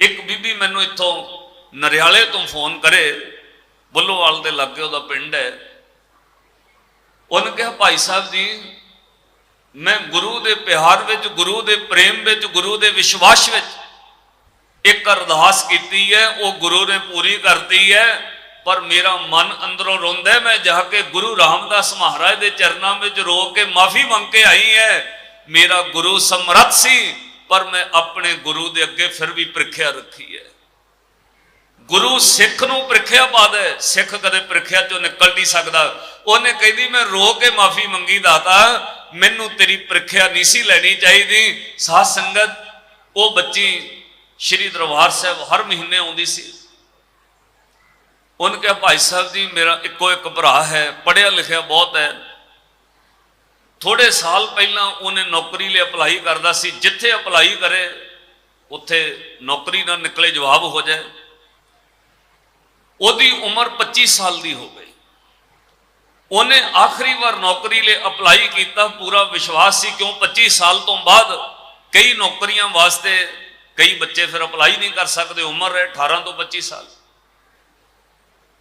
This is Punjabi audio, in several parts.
ਇੱਕ ਬੀਬੀ ਮੈਨੂੰ ਇੱਥੋਂ ਨਰਿਆਲੇ ਤੋਂ ਫੋਨ ਕਰੇ, ਬੁੱਲੋਵਾਲ ਦੇ ਲਾਗੇ ਉਹਦਾ ਪਿੰਡ ਹੈ। ਉਹਨੇ ਕਿਹਾ, ਭਾਈ ਸਾਹਿਬ ਜੀ, ਮੈਂ ਗੁਰੂ ਦੇ ਪਿਆਰ ਵਿੱਚ, ਗੁਰੂ ਦੇ ਪ੍ਰੇਮ ਵਿੱਚ, ਗੁਰੂ ਦੇ ਵਿਸ਼ਵਾਸ ਵਿੱਚ ਇੱਕ ਅਰਦਾਸ ਕੀਤੀ ਹੈ, ਉਹ ਗੁਰੂ ਨੇ ਪੂਰੀ ਕਰਤੀ ਹੈ, ਪਰ ਮੇਰਾ ਮਨ ਅੰਦਰੋਂ ਰੋਂਦਾ ਮੈਂ ਜਾ ਕੇ ਗੁਰੂ ਰਾਮਦਾਸ ਮਹਾਰਾਜ ਦੇ ਚਰਨਾਂ ਵਿੱਚ ਰੋ ਕੇ ਮਾਫੀ ਮੰਗ ਕੇ ਆਈ ਹੈ। ਮੇਰਾ ਗੁਰੂ ਸਮਰੱਥ ਸੀ। ਪਰ ਮੈਂ ਆਪਣੇ ਗੁਰੂ ਦੇ ਅੱਗੇ ਫਿਰ ਵੀ ਪ੍ਰੀਖਿਆ ਰੱਖੀ ਹੈ। ਗੁਰੂ ਸਿੱਖ ਨੂੰ ਪ੍ਰੀਖਿਆ ਪਾਦਾ ਹੈ। ਸਿੱਖ ਕਦੇ ਪ੍ਰੀਖਿਆ ਚੋਂ ਨਿਕਲ ਨਹੀਂ ਸਕਦਾ। ਉਹਨੇ ਕਹਿੰਦੀ, ਮੈਂ ਰੋ ਕੇ ਮਾਫੀ ਮੰਗੀ ਦਾਤਾ ਮੈਨੂੰ ਤੇਰੀ ਪ੍ਰੀਖਿਆ ਨਹੀਂ ਸੀ ਲੈਣੀ ਚਾਹੀਦੀ। ਸਾਧ ਸੰਗਤ, ਉਹ ਬੱਚੀ ਸ਼੍ਰੀ ਦਰਬਾਰ ਸਾਹਿਬ ਹਰ ਮਹੀਨੇ ਆਉਂਦੀ ਸੀ। ਉਹਨੇ ਕਿਹਾ, ਭਾਈ ਸਾਹਿਬ ਜੀ, ਮੇਰਾ ਇੱਕੋ ਇੱਕ ਭਰਾ ਹੈ, ਪੜ੍ਹਿਆ ਲਿਖਿਆ ਬਹੁਤ ਹੈ। ਥੋੜੇ ਸਾਲ ਪਹਿਲਾਂ ਉਹਨੇ ਨੌਕਰੀ ਲਈ ਅਪਲਾਈ ਕਰਦਾ ਸੀ, ਜਿੱਥੇ ਅਪਲਾਈ ਕਰੇ, ਉੱਥੇ ਨੌਕਰੀ ਨਾ ਨਿਕਲੇ ਜਵਾਬ ਹੋ ਜਾਏ। ਉਹਦੀ ਉਮਰ 25 ਸਾਲ ਦੀ ਹੋ ਗਈ। ਉਹਨੇ ਆਖਰੀ ਵਾਰ ਨੌਕਰੀ ਲਈ ਅਪਲਾਈ ਕੀਤਾ, ਪੂਰਾ ਵਿਸ਼ਵਾਸ ਸੀ, ਕਿਉਂ 25 ਸਾਲ ਤੋਂ ਬਾਅਦ ਕਈ ਨੌਕਰੀਆਂ ਵਾਸਤੇ ਕਈ ਬੱਚੇ ਫਿਰ ਅਪਲਾਈ ਨਹੀਂ ਕਰ ਸਕਦੇ, ਉਮਰ ਹੈ 18 ਤੋਂ 25 ਸਾਲ।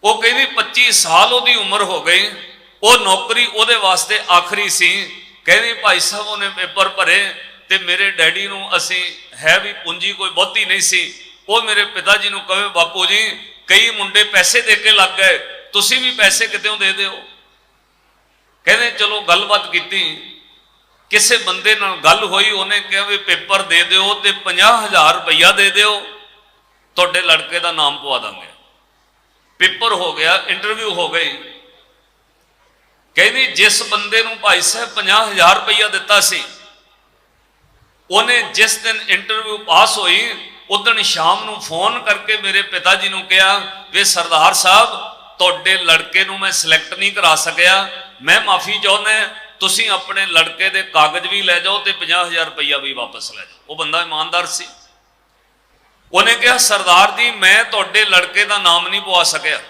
ਉਹ ਕਹਿੰਦੀ 25 ਸਾਲ ਉਹਦੀ ਉਮਰ ਹੋ ਗਈ। ਉਹ ਨੌਕਰੀ ਉਹਦੇ ਵਾਸਤੇ ਆਖਰੀ ਸੀ। ਕਹਿੰਦੀ, ਭਾਈ ਸਾਹਿਬ, ਉਹਨੇ ਪੇਪਰ ਭਰੇ ਤੇ ਮੇਰੇ ਡੈਡੀ ਨੂੰ ਅਸੀਂ ਹੈ ਵੀ ਪੂੰਜੀ ਕੋਈ ਬਹੁਤੀ ਨਹੀਂ ਸੀ। ਉਹ ਮੇਰੇ ਪਿਤਾ ਜੀ ਨੂੰ ਕਹੇ ਬਾਪੂ ਜੀ, ਕਈ ਮੁੰਡੇ ਪੈਸੇ ਦੇ ਕੇ ਲੱਗ ਗਏ, ਤੁਸੀਂ ਵੀ ਪੈਸੇ ਕਿਤੇੋਂ ਦੇ ਦਿਓ? ਕਹਿੰਦੇ, ਚਲੋ, ਗੱਲਬਾਤ ਕੀਤੀ। ਕਿਸੇ ਬੰਦੇ ਨਾਲ ਗੱਲ ਹੋਈ, ਉਹਨੇ ਕਿਹਾ ਵੀ ਪੇਪਰ ਦੇ ਦਿਓ ਤੇ 50000 ਰੁਪਈਆ ਦੇ ਦਿਓ। ਤੁਹਾਡੇ ਲੜਕੇ ਦਾ ਨਾਮ ਪਵਾ ਦਾਂਗੇ। ਪੇਪਰ ਹੋ ਗਿਆ, ਇੰਟਰਵਿਊ ਹੋ ਗਈ। ਕਹਿੰਦੀ ਜਿਸ ਬੰਦੇ ਨੂੰ ਭਾਈ ਸਾਹਿਬ 50000 ਰੁਪਈਆ ਦਿੱਤਾ ਸੀ, ਉਹਨੇ ਜਿਸ ਦਿਨ ਇੰਟਰਵਿਊ ਪਾਸ ਹੋਈ ਉਦੋਂ ਸ਼ਾਮ ਨੂੰ ਫੋਨ ਕਰਕੇ ਮੇਰੇ ਪਿਤਾ ਜੀ ਨੂੰ ਕਿਹਾ, ਵੀ ਸਰਦਾਰ ਸਾਹਿਬ, ਤੁਹਾਡੇ ਲੜਕੇ ਨੂੰ ਮੈਂ ਸਿਲੈਕਟ ਨਹੀਂ ਕਰਾ ਸਕਿਆ। ਮੈਂ ਮਾਫੀ ਚਾਹੁੰਦਾ ਤੁਸੀਂ ਆਪਣੇ ਲੜਕੇ ਦੇ ਕਾਗਜ਼ ਵੀ ਲੈ ਜਾਓ ਤੇ 50000 ਰੁਪਈਆ ਵੀ ਵਾਪਸ ਲੈ ਜਾਓ। ਉਹ ਬੰਦਾ ਇਮਾਨਦਾਰ ਸੀ। ਉਹਨੇ ਕਿਹਾ, ਸਰਦਾਰ ਜੀ, ਮੈਂ ਤੁਹਾਡੇ ਲੜਕੇ ਦਾ ਨਾਮ ਨਹੀਂ ਪਵਾ ਸਕਿਆ।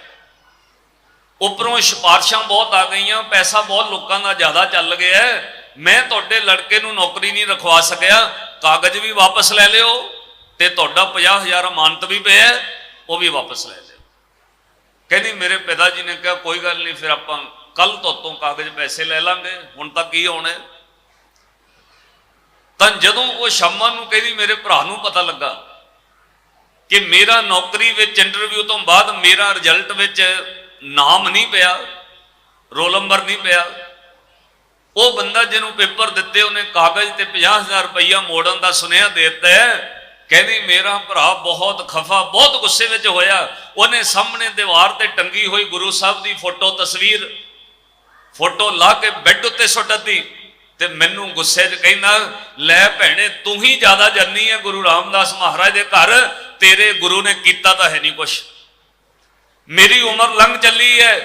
ਉੱਪਰੋਂ ਸਿਫਾਰਸ਼ਾਂ ਬਹੁਤ ਆ ਗਈਆਂ, ਪੈਸਾ ਬਹੁਤ ਲੋਕਾਂ ਦਾ ਜ਼ਿਆਦਾ ਚੱਲ ਗਿਆ ਮੈਂ ਤੁਹਾਡੇ ਲੜਕੇ ਨੂੰ ਨੌਕਰੀ ਨਹੀਂ ਰਖਵਾ ਸਕਿਆ, ਕਾਗਜ਼ ਵੀ ਵਾਪਸ ਲੈ ਲਿਓ ਤੇ ਤੁਹਾਡਾ 50000 ਅਮਾਨਤ ਵੀ ਪਿਆ ਉਹ ਵੀ ਵਾਪਸ ਲੈ ਲਿਓ। ਕਹਿੰਦੀ, ਮੇਰੇ ਪਿਤਾ ਜੀ ਨੇ ਕਿਹਾ, ਕੋਈ ਗੱਲ ਨਹੀਂ, ਫਿਰ ਆਪਾਂ ਕੱਲ ਤੋਂ ਕਾਗਜ਼ ਪੈਸੇ ਲੈ ਲਾਂਗੇ, ਹੁਣ ਤਾਂ ਕੀ ਹੋਣਾ ਤਾਂ ਜਦੋਂ ਉਹ ਸ਼ਾਮਾਂ ਨੂੰ ਕਹਿੰਦੀ, ਮੇਰੇ ਭਰਾ ਨੂੰ ਪਤਾ ਲੱਗਾ ਕਿ ਮੇਰਾ ਨੌਕਰੀ ਵਿੱਚ ਇੰਟਰਵਿਊ ਤੋਂ ਬਾਅਦ ਮੇਰਾ ਰਿਜ਼ਲਟ ਵਿੱਚ ਨਾਮ ਨਹੀਂ ਪਿਆ, ਰੋਲ ਨੰਬਰ ਨਹੀਂ ਪਿਆ। ਉਹ ਬੰਦਾ ਜਿਹਨੂੰ ਪੇਪਰ ਦਿੱਤੇ, ਉਹਨੇ ਕਾਗਜ਼ ਤੇ 50000 ਰੁਪਈਆ ਮੋੜਨ ਦਾ ਸੁਨੇਹਾ ਦੇ ਦਿੱਤਾ ਕਹਿੰਦੀ, ਮੇਰਾ ਭਰਾ ਬਹੁਤ ਖਫਾ, ਬਹੁਤ ਗੁੱਸੇ ਵਿੱਚ ਹੋਇਆ। ਉਹਨੇ ਸਾਹਮਣੇ ਦੀਵਾਰ ਤੇ ਟੰਗੀ ਹੋਈ ਗੁਰੂ ਸਾਹਿਬ ਦੀ ਫੋਟੋ, ਤਸਵੀਰ, ਫੋਟੋ ਲਾ ਕੇ ਬੈੱਡ ਉੱਤੇ ਸੁੱਟ ਦਿੱਤੀ। ਤੇ ਮੈਨੂੰ ਗੁੱਸੇ 'ਚ ਕਹਿੰਦਾ, ਲੈ ਭੈਣੇ, ਤੂੰ ਹੀ ਜ਼ਿਆਦਾ ਜੰਨੀ ਹੈ ਗੁਰੂ ਰਾਮਦਾਸ ਮਹਾਰਾਜ ਦੇ ਘਰ। ਤੇਰੇ ਗੁਰੂ ਨੇ ਕੀਤਾ ਤਾਂ ਹੈ ਨਹੀਂ ਕੁਛ। ਮੇਰੀ ਉਮਰ ਲੰਘ ਚੱਲੀ ਹੈ।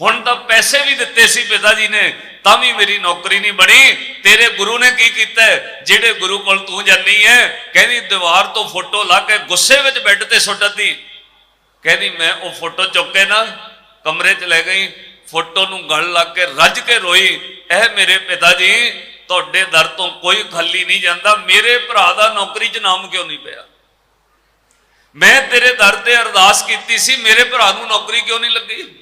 ਹੁਣ ਤਾਂ ਪੈਸੇ ਵੀ ਦਿੱਤੇ ਸੀ ਪਿਤਾ ਜੀ ਨੇ, ਤਾਂ ਵੀ ਮੇਰੀ ਨੌਕਰੀ ਨਹੀਂ ਬਣੀ। ਤੇਰੇ ਗੁਰੂ ਨੇ ਕੀ ਕੀਤਾ ਜਿਹੜੇ ਗੁਰੂ ਕੋਲ ਤੂੰ ਜਾਨੀ ਹੈ, ਕਹਿੰਦੀ ਦੀਵਾਰ ਤੋਂ ਫੋਟੋ ਲਾ ਕੇ ਗੁੱਸੇ ਵਿੱਚ ਬੈੱਡ ਤੇ ਸੁੱਟ ਕਹਿੰਦੀ ਮੈਂ ਉਹ ਫੋਟੋ ਚੁੱਕ ਕੇ ਨਾ ਕਮਰੇ 'ਚ ਲੈ ਗਈ, ਫੋਟੋ ਨੂੰ ਗਲ ਲੱਗ ਕੇ ਰੱਜ ਕੇ ਰੋਈ। ਇਹ ਮੇਰੇ ਪਿਤਾ ਜੀ, ਤੁਹਾਡੇ ਦਰ ਤੋਂ ਕੋਈ ਖਾਲੀ ਨਹੀਂ ਜਾਂਦਾ। ਮੇਰੇ ਭਰਾ ਦਾ ਨੌਕਰੀ 'ਚ ਨਾਮ ਕਿਉਂ ਨਹੀਂ ਪਿਆ? ਮੈਂ ਤੇਰੇ ਦਰ ਤੇ ਅਰਦਾਸ ਕੀਤੀ ਸੀ, ਮੇਰੇ ਭਰਾ ਨੂੰ ਨੌਕਰੀ ਕਿਉਂ ਨਹੀਂ ਲੱਗੀ?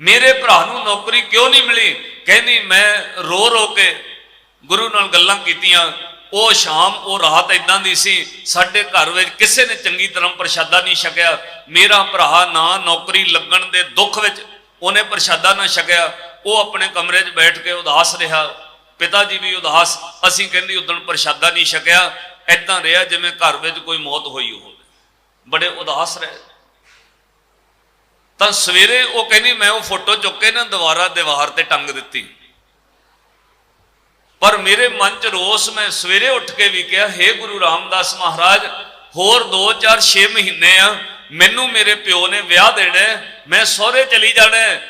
ਮੇਰੇ ਭਰਾ ਨੂੰ ਨੌਕਰੀ ਕਿਉਂ ਨਹੀਂ ਮਿਲੀ? ਕਹਿੰਦੀ, ਮੈਂ ਰੋ ਰੋ ਕੇ ਗੁਰੂ ਨਾਲ ਗੱਲਾਂ ਕੀਤੀਆਂ। ਉਹ ਸ਼ਾਮ, ਉਹ ਰਾਤ ਇਦਾਂ ਦੀ ਸੀ, ਸਾਡੇ ਘਰ ਵਿੱਚ ਕਿਸੇ ਨੇ ਚੰਗੀ ਤਰ੍ਹਾਂ ਪ੍ਰਸ਼ਾਦਾ ਨਹੀਂ ਛਕਿਆ। ਮੇਰਾ ਭਰਾ ਨਾ ਨੌਕਰੀ ਲੱਗਣ ਦੇ ਦੁੱਖ ਵਿੱਚ ਉਹਨੇ ਪ੍ਰਸ਼ਾਦਾ ਨਾ ਛਕਿਆ। ਉਹ ਆਪਣੇ ਕਮਰੇ 'ਚ ਬੈਠ ਕੇ ਉਦਾਸ ਰਿਹਾ। ਪਿਤਾ ਜੀ ਵੀ ਉਦਾਸ। ਅਸੀਂ ਕਹਿੰਦੀ ਉਦੋਂ ਪ੍ਰਸ਼ਾਦਾ ਨਹੀਂ ਛਕਿਆ। ਐਦਾਂ ਰਿਹਾ ਜਿਵੇਂ ਘਰ ਵਿੱਚ ਕੋਈ ਮੌਤ ਹੋਈ ਹੋਵੇ। ਬੜੇ ਉਦਾਸ ਰਹੇ। ਤਾਂ ਸਵੇਰੇ ਉਹ ਕਹਿੰਦੀ, ਮੈਂ ਉਹ ਫੋਟੋ ਚੁੱਕ ਕੇ ਨਾ ਦੁਬਾਰਾ ਦੀਵਾਰ ਤੇ ਟੰਗ ਦਿੱਤੀ। ਪਰ ਮੇਰੇ ਮਨ 'ਚ ਰੋਸ, ਮੈਂ ਸਵੇਰੇ ਉੱਠ ਕੇ ਵੀ ਕਿਹਾ हे ਗੁਰੂ ਰਾਮਦਾਸ ਮਹਾਰਾਜ, ਹੋਰ 2 4 6 ਮਹੀਨੇ ਆ, ਮੈਨੂੰ ਮੇਰੇ ਪਿਓ ਨੇ ਵਿਆਹ ਦੇਣਾ ਮੈਂ ਸਹੁਰੇ ਚਲੀ ਜਾਣਾ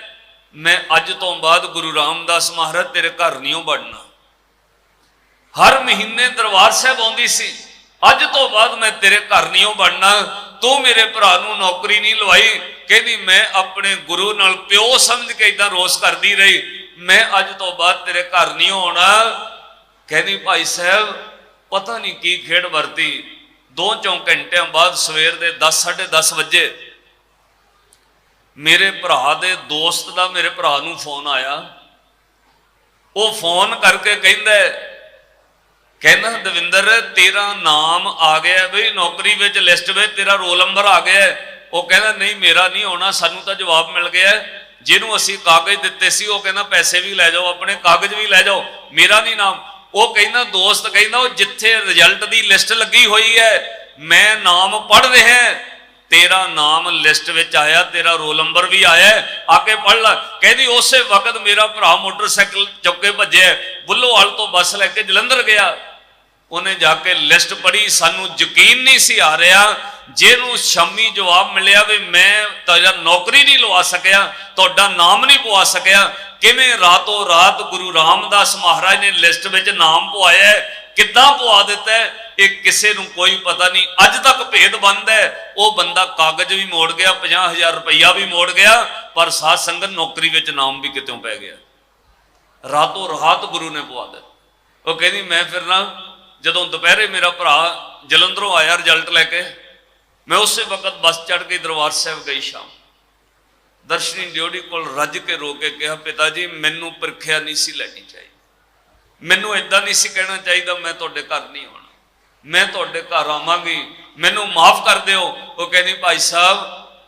ਮੈਂ ਅੱਜ ਤੋਂ ਬਾਅਦ ਗੁਰੂ ਰਾਮਦਾਸ ਮਹਾਰਾਜ ਤੇਰੇ ਘਰ ਨਹੀਂ ਵੜਨਾ ਹਰ ਮਹੀਨੇ ਦਰਬਾਰ ਸਾਹਿਬ ਆਉਂਦੀ ਸੀ। ਅੱਜ ਤੋਂ ਬਾਅਦ ਮੈਂ ਤੇਰੇ ਘਰ ਨਹੀਂ ਵੜਨਾ ਤੂੰ ਮੇਰੇ ਭਰਾ ਨੂੰ ਨੌਕਰੀ ਨਹੀਂ ਲਵਾਈ। ਕਹਿੰਦੀ, ਮੈਂ ਆਪਣੇ ਗੁਰੂ ਨਾਲ ਪਿਓ ਸਮਝ ਕੇ ਇਦਾਂ ਰੋਸ ਕਰਦੀ ਰਹੀ। ਮੈਂ ਅੱਜ ਤੋਂ ਬਾਅਦ ਤੇਰੇ ਘਰ ਨਹੀਂ ਆਉਣਾ। ਕਹਿੰਦੀ, ਭਾਈ ਸਾਹਿਬ, ਪਤਾ ਨਹੀਂ ਕੀ ਖੇਡ ਵਰਤੀ। ਦੋ ਚੌਂ ਘੰਟਿਆਂ ਬਾਅਦ ਸਵੇਰ ਦੇ 10 10:30 ਵਜੇ। ਮੇਰੇ ਭਰਾ ਦੇ ਦੋਸਤ ਦਾ ਮੇਰੇ ਭਰਾ ਨੂੰ ਫੋਨ ਆਇਆ। ਉਹ ਫੋਨ ਕਰਕੇ ਕਹਿੰਦਾ ਕਹਿੰਦਾ ਦਵਿੰਦਰ ਤੇਰਾ ਨਾਮ ਆ ਗਿਆ ਬਈ ਨੌਕਰੀ ਵਿੱਚ ਲਿਸਟ ਵਿੱਚ ਤੇਰਾ ਰੋਲ ਨੰਬਰ ਆ ਗਿਆ ਉਹ ਕਹਿੰਦਾ ਨਹੀਂ ਮੇਰਾ ਨਹੀਂ ਆਉਣਾ ਸਾਨੂੰ ਤਾਂ ਜਵਾਬ ਮਿਲ ਗਿਆ ਜਿਹਨੂੰ ਅਸੀਂ ਕਾਗਜ਼ ਦਿੱਤੇ ਸੀ ਉਹ ਕਹਿੰਦਾ ਪੈਸੇ ਵੀ ਲੈ ਜਾਓ ਆਪਣੇ ਕਾਗਜ਼ ਵੀ ਲੈ ਜਾਓ ਮੇਰਾ ਨਹੀਂ ਨਾਮ। ਉਹ ਕਹਿੰਦਾ ਦੋਸਤ ਕਹਿੰਦਾ ਉਹ ਜਿੱਥੇ ਰਿਜ਼ਲਟ ਦੀ ਲਿਸਟ ਲੱਗੀ ਹੋਈ ਹੈ ਮੈਂ ਨਾਮ ਪੜ ਰਿਹਾ ਤੇਰਾ ਨਾਮ ਲਿਸਟ ਵਿੱਚ ਆਇਆ ਤੇਰਾ ਰੋਲ ਨੰਬਰ ਵੀ ਆਇਆ ਹੈ, ਆ ਕੇ ਪੜ ਲੈ। ਕਹਿੰਦੀ ਉਸੇ ਵਕਤ ਮੇਰਾ ਭਰਾ ਮੋਟਰਸਾਈਕਲ ਚੁੱਕ ਕੇ ਭੱਜਿਆ ਬੁੱਲੋਵਾਲ ਤੋਂ ਬੱਸ ਲੈ ਕੇ ਜਲੰਧਰ ਗਿਆ। ਉਹਨੇ ਜਾ ਕੇ ਲਿਸਟ ਪੜ੍ਹੀ, ਸਾਨੂੰ ਯਕੀਨ ਨਹੀਂ ਸੀ ਆ ਰਿਹਾ। ਜਿਹਨੂੰ ਸ਼ਾਮੀ ਜਵਾਬ ਮਿਲਿਆ ਵੀ ਮੈਂ ਤੁਹਾਡਾ ਨੌਕਰੀ ਨਹੀਂ ਲਵਾ ਸਕਿਆ, ਤੁਹਾਡਾ ਨਾਮ ਨਹੀਂ ਪਵਾ ਸਕਿਆ, ਕਿਵੇਂ ਰਾਤੋਂ ਰਾਤ ਗੁਰੂ ਰਾਮਦਾਸ ਮਹਾਰਾਜ ਨੇ ਲਿਸਟ ਵਿੱਚ ਨਾਮ ਪਵਾਇਆ ਕਿੱਦਾਂ ਪਵਾ ਦਿੱਤਾ ਇਹ ਕਿਸੇ ਨੂੰ ਕੋਈ ਪਤਾ ਨਹੀਂ। ਅੱਜ ਤੱਕ ਭੇਦ ਬੰਦ ਹੈ, ਉਹ ਬੰਦਾ ਕਾਗਜ਼ ਵੀ ਮੋੜ ਗਿਆ 50000 ਰੁਪਈਆ ਵੀ ਮੋੜ ਗਿਆ, ਪਰ ਸਾਧ ਸੰਗਤ ਨੌਕਰੀ ਵਿੱਚ ਨਾਮ ਵੀ ਕਿਤੋਂ ਪੈ ਗਿਆ। ਰਾਤੋਂ ਰਾਤ ਗੁਰੂ ਨੇ ਪਵਾ ਦਿੱਤਾ। ਉਹ ਕਹਿੰਦੀ, ਮੈਂ ਫਿਰ ਨਾ ਜਦੋਂ ਦੁਪਹਿਰੇ ਮੇਰਾ ਭਰਾ ਜਲੰਧਰੋਂ ਆਇਆ ਰਿਜ਼ਲਟ ਲੈ ਕੇ, ਮੈਂ ਉਸੇ ਵਕਤ ਬੱਸ ਚੜ੍ਹ ਕੇ ਦਰਬਾਰ ਸਾਹਿਬ ਗਈ ਸ਼ਾਮ। ਦਰਸ਼ਨੀ ਡਿਓੜੀ ਕੋਲ ਰੱਜ ਕੇ ਰੋ ਕੇ ਕਿਹਾ, ਪਿਤਾ ਜੀ, ਮੈਨੂੰ ਪ੍ਰੀਖਿਆ ਨਹੀਂ ਸੀ ਲੈਣੀ ਚਾਹੀਦੀ। ਮੈਨੂੰ ਇਦਾਂ ਨਹੀਂ ਸੀ ਕਹਿਣਾ ਚਾਹੀਦਾ, ਮੈਂ ਤੁਹਾਡੇ ਘਰ ਨਹੀਂ ਆਉਣਾ। ਮੈਂ ਤੁਹਾਡੇ ਘਰ ਆਵਾਂਗੀ। ਮੈਨੂੰ ਮਾਫ ਕਰ ਦਿਓ। ਉਹ ਕਹਿੰਦੀ, ਭਾਈ ਸਾਹਿਬ,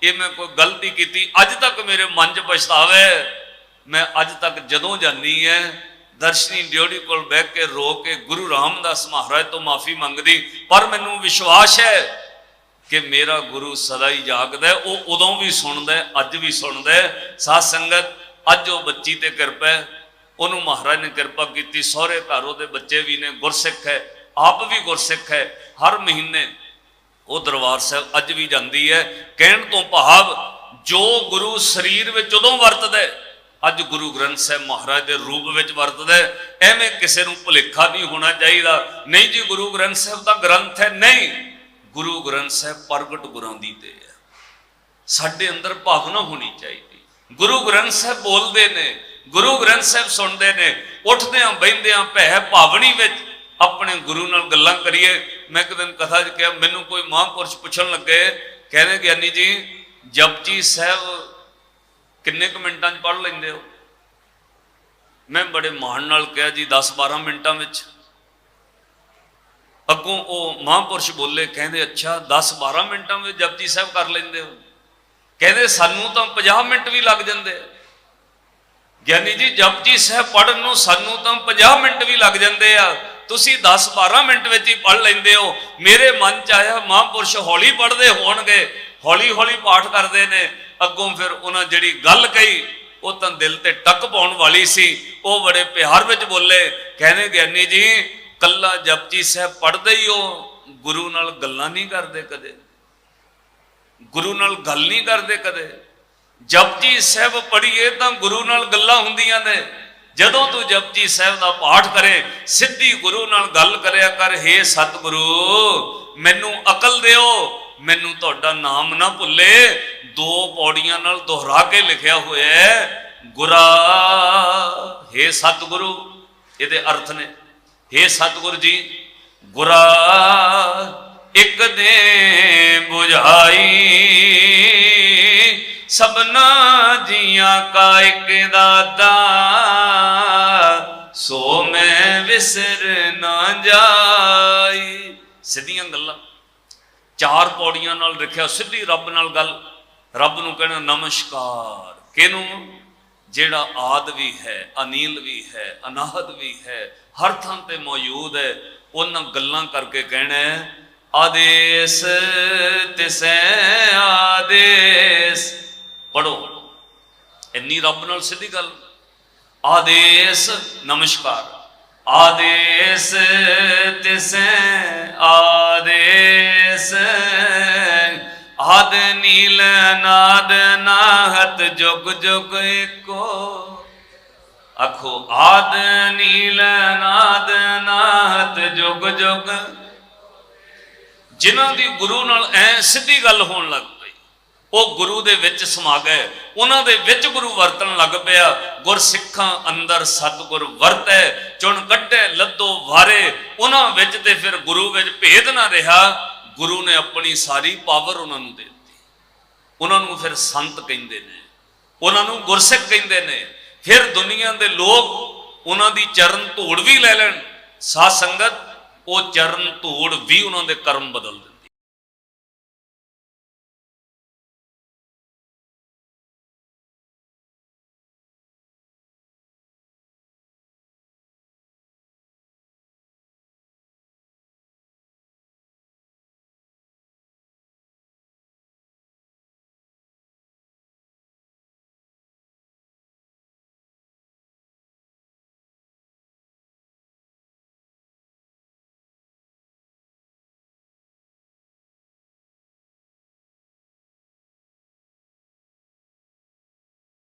ਇਹ ਮੈਂ ਕੋਈ ਗਲਤੀ ਕੀਤੀ। ਅੱਜ ਤੱਕ ਮੇਰੇ ਮਨ 'ਚ ਪਛਤਾਵਾ ਹੈ। ਮੈਂ ਅੱਜ ਤੱਕ ਜਦੋਂ ਜਾਂਦੀ ਹੈ ਦਰਸ਼ਨੀ ਡਿਓੜੀ ਕੋਲ ਬਹਿ ਕੇ ਰੋ ਕੇ ਗੁਰੂ ਰਾਮਦਾਸ ਮਹਾਰਾਜ ਤੋਂ ਮਾਫੀ ਮੰਗਦੀ ਪਰ ਮੈਨੂੰ ਵਿਸ਼ਵਾਸ ਹੈ ਕਿ ਮੇਰਾ ਗੁਰੂ ਸਦਾ ਹੀ ਜਾਗਦਾ ਹੈ ਉਹ ਉਦੋਂ ਵੀ ਸੁਣਦਾ ਹੈ ਅੱਜ ਵੀ ਸੁਣਦਾ ਹੈ। ਸਾਧ ਸੰਗਤ ਅੱਜ ਉਹ ਬੱਚੀ ਤੇ ਕਿਰਪਾ ਹੈ ਉਹਨੂੰ ਮਹਾਰਾਜ ਨੇ ਕਿਰਪਾ ਕੀਤੀ ਸਹੁਰੇ ਘਰ ਉਹਦੇ ਬੱਚੇ ਵੀ ਨੇ ਗੁਰਸਿੱਖ ਹੈ ਆਪ ਵੀ ਗੁਰਸਿੱਖ ਹੈ ਹਰ ਮਹੀਨੇ ਉਹ ਦਰਬਾਰ ਸਾਹਿਬ ਅੱਜ ਵੀ ਜਾਂਦੀ ਹੈ। ਕਹਿਣ ਤੋਂ ਭਾਵ ਜੋ ਗੁਰੂ ਸਰੀਰ ਵਿੱਚ ਉਦੋਂ ਵਰਤਦਾ ਹੈ, ਅੱਜ ਗੁਰੂ ਗ੍ਰੰਥ ਸਾਹਿਬ ਮਹਾਰਾਜ ਦੇ ਰੂਪ ਵਿੱਚ ਵਰਤਦਾ ਐਵੇਂ ਕਿਸੇ ਨੂੰ ਭੁਲੇਖਾ ਨਹੀਂ ਹੋਣਾ ਚਾਹੀਦਾ। ਨਹੀਂ ਜੀ, ਗੁਰੂ ਗ੍ਰੰਥ ਸਾਹਿਬ ਦਾ ਗ੍ਰੰਥ ਹੈ, ਨਹੀਂ। ਗੁਰੂ ਗ੍ਰੰਥ ਸਾਹਿਬ ਪ੍ਰਗਟ ਗੁਰਾਂ ਦੀ ਤੇ ਹੈ। ਸਾਡੇ ਅੰਦਰ ਭਾਵਨਾ ਹੋਣੀ ਚਾਹੀਦੀ। ਗੁਰੂ ਗ੍ਰੰਥ ਸਾਹਿਬ ਬੋਲਦੇ ਨੇ, ਗੁਰੂ ਗ੍ਰੰਥ ਸਾਹਿਬ ਸੁਣਦੇ ਨੇ। ਉੱਠਦਿਆਂ ਬੈਠਦਿਆਂ ਭੈ ਭਾਵਨੀ ਵਿੱਚ ਆਪਣੇ ਗੁਰੂ ਨਾਲ ਗੱਲਾਂ ਕਰੀਏ। ਮੈਂ ਇੱਕ ਦਿਨ ਕਥਾ 'ਚ ਕਿਹਾ, ਮੈਨੂੰ ਕੋਈ ਮਹਾਂਪੁਰਸ਼ ਪੁੱਛਣ ਲੱਗੇ, ਕਹਿੰਦੇ, ਗਿਆਨੀ ਜੀ, ਜਪਜੀ ਸਾਹਿਬ ਕਿੰਨੇ ਕੁ ਮਿੰਟਾਂ 'ਚ ਪੜ੍ਹ ਲੈਂਦੇ ਹੋ? ਮੈਂ ਬੜੇ ਮਾਣ ਨਾਲ ਕਿਹਾ ਜੀ 10 12 ਮਿੰਟਾਂ ਵਿੱਚ। ਅੱਗੋਂ ਉਹ ਮਹਾਂਪੁਰਸ਼ ਬੋਲੇ, ਕਹਿੰਦੇ, ਅੱਛਾ 10 12 ਮਿੰਟਾਂ ਵਿੱਚ ਜਪਜੀ ਸਾਹਿਬ ਕਰ ਲੈਂਦੇ ਹੋ? ਕਹਿੰਦੇ, ਸਾਨੂੰ ਤਾਂ 50 ਮਿੰਟ ਵੀ ਲੱਗ ਜਾਂਦੇ ਆ। ਗਿਆਨੀ ਜੀ, ਜਪਜੀ ਸਾਹਿਬ ਪੜਨ ਨੂੰ ਸਾਨੂੰ ਤਾਂ 50 ਮਿੰਟ ਵੀ ਲੱਗ ਜਾਂਦੇ ਆ। ਤੁਸੀਂ 10 12 ਮਿੰਟ ਵਿੱਚ ਹੀ ਪੜ ਲੈਂਦੇ ਹੋ। ਮੇਰੇ ਮਨ ਚ ਆਇਆ, ਮਹਾਂਪੁਰਸ਼ ਹੌਲੀ ਪੜਦੇ ਹੋਣਗੇ। ਹੌਲੀ ਹੌਲੀ ਪਾਠ ਕਰਦੇ ਨੇ। ਅੱਗੋਂ ਫਿਰ ਉਹਨਾਂ ਜਿਹੜੀ ਗੱਲ ਕਹੀ, ਉਹ ਤਾਂ ਦਿਲ ਤੇ ਟੱਕ ਪਾਉਣ ਵਾਲੀ ਸੀ। ਉਹ ਬੜੇ ਪਿਆਰ ਵਿੱਚ ਬੋਲੇ, ਕਹਿੰਦੇ ਗਿਆਨੀ ਜੀ, ਕੱਲਾ ਜਪਜੀ ਸਾਹਿਬ ਪੜਦੇ ਹੀ ਉਹ ਗੁਰੂ ਨਾਲ ਗੱਲਾਂ ਨਹੀਂ ਕਰਦੇ ਕਦੇ। ਗੁਰੂ ਨਾਲ ਗੱਲ ਨਹੀਂ ਕਰਦੇ ਕਦੇ। ਜਪਜੀ ਸਾਹਿਬ ਪੜ੍ਹੀਏ ਤਾਂ ਗੁਰੂ ਨਾਲ ਗੱਲਾਂ ਹੁੰਦੀਆਂ ਨੇ। ਜਦੋਂ ਤੂੰ ਜਪਜੀ ਸਾਹਿਬ ਦਾ ਪਾਠ ਕਰੇ, ਸਿੱਧੀ ਗੁਰੂ ਨਾਲ ਗੱਲ ਕਰਿਆ ਕਰ, ਹੇ ਸਤਿਗੁਰੂ, ਮੈਨੂੰ ਅਕਲ ਦਿਓ ਮੈਨੂੰ ਤੁਹਾਡਾ ਨਾਮ ਨਾ ਭੁੱਲੇ। ਦੋ ਪੌੜੀਆਂ ਨਾਲ ਦੁਹਰਾ ਕੇ ਲਿਖਿਆ ਹੋਇਆ ਹੈ, ਗੁਰਾ, ਹੇ ਸਤਿਗੁਰੂ, ਇਹਦੇ ਅਰਥ ਨੇ। ਹੇ ਸਤਿਗੁਰੂ ਜੀ, ਗੁਰਾ, ਇੱਕ ਦੇ 부ਝਾਈ ਸਭਨਾ ਜੀਆਂ ਕਾ ਇੱਕ ਦਾਤਾ। ਸੋ ਮੈਂ ਵਿਸਰ ਨਾ ਜਾਈ। ਸਿੱਧੀਆਂ ਗੱਲਾਂ। ਚਾਰ ਪੌੜੀਆਂ ਨਾਲ ਰੱਖਿਆ, ਸਿੱਧੀ ਰੱਬ ਨਾਲ ਗੱਲ। ਰੱਬ ਨੂੰ ਕਹਿਣਾ ਨਮਸਕਾਰ। ਕਿਹਨੂੰ? ਜਿਹੜਾ ਆਦ ਵੀ ਹੈ, ਅਨੀਲ ਵੀ ਹੈ ਅਨਾਹਦ ਵੀ ਹੈ, ਹਰ ਥਾਂ ਤੇ ਮੌਜੂਦ ਹੈ, ਉਹਨਾਂ ਗੱਲਾਂ ਕਰਕੇ ਕਹਿਣਾ ਆਦੇਸ ਤਿਸੈ ਆਦੇਸ। ਪੜੋ ਇੰਨੀ ਰੱਬ ਨਾਲ ਸਿੱਧੀ ਗੱਲ। ਆਦੇਸ, ਨਮਸਕਾਰ। ਆਦੇਸ ਤਿਸੈ ਆਦੇਸ। ਆਦ ਨੀਲ ਨਾਦ ਨਾਹਤ ਜੁਗ ਜੁਗ ਏਕੋ। ਆਖੋ ਆਦ ਨੀਲ ਨਾਦ ਨਾਹਤ ਜੁਗ ਜੁਗ। ਜਿਨ੍ਹਾਂ ਦੀ ਗੁਰੂ ਨਾਲ ਐ ਸਿੱਧੀ ਗੱਲ ਹੋਣ ਲੱਗ ਪਈ। ਉਹ ਗੁਰੂ ਦੇ ਵਿੱਚ ਸਮਾ ਗਏ। ਉਹਨਾਂ ਦੇ ਵਿੱਚ ਗੁਰੂ ਵਰਤਣ ਲੱਗ ਪਿਆ। ਗੁਰ ਸਿੱਖਾਂ ਅੰਦਰ ਸਤਿਗੁਰ ਵਰਤੈ, ਚੁਣ ਕੱਢੇ ਲੱਦੋ ਵਾਰੇ। ਉਹਨਾਂ ਵਿੱਚ ਤੇ ਫਿਰ ਗੁਰੂ ਵਿੱਚ ਭੇਦ ਨਾ ਰਿਹਾ। ਗੁਰੂ ਨੇ ਆਪਣੀ ਸਾਰੀ ਪਾਵਰ ਉਹਨਾਂ ਨੂੰ ਦੇ ਦਿੱਤੀ। ਉਹਨਾਂ ਨੂੰ ਫਿਰ ਸੰਤ ਕਹਿੰਦੇ ਨੇ, ਉਹਨਾਂ ਨੂੰ ਗੁਰਸਿੱਖ ਕਹਿੰਦੇ ਨੇ। ਫਿਰ ਦੁਨੀਆ ਦੇ ਲੋਕ ਉਹਨਾਂ ਦੀ ਚਰਨ ਧੂੜ ਵੀ ਲੈ ਲੈਣ। ਸਾਧ ਸੰਗਤ, ਉਹ ਚਰਨ ਧੂੜ ਵੀ ਉਹਨਾਂ ਦੇ ਕਰਮ ਬਦਲ ਦਿੰਦੀ